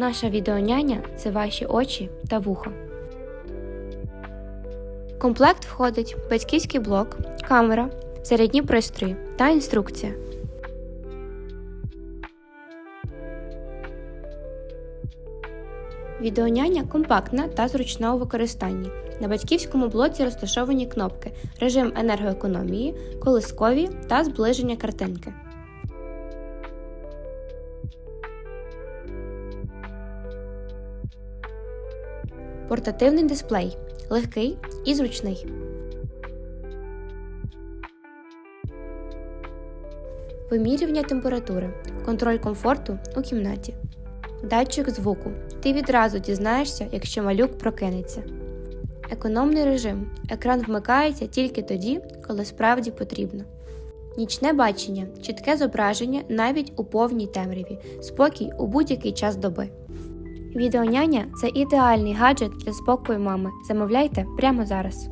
Наша відеоняня це ваші очі та вуха. В комплект входить батьківський блок, камера, зарядні пристрої та інструкція. Відеоняня компактна та зручна у використанні. На батьківському блоці розташовані кнопки режим енергоекономії, колискові та зближення картинки. Портативний дисплей легкий і зручний. Вимірювання температури, контроль комфорту у кімнаті. Датчик звуку. Ти відразу дізнаєшся, якщо малюк прокинеться. Економний режим. Екран вмикається тільки тоді, коли справді потрібно. Нічне бачення, чітке зображення навіть у повній темряві, спокій у будь-який час доби. Відеоняня це ідеальний гаджет для спокою мами. Замовляйте прямо зараз.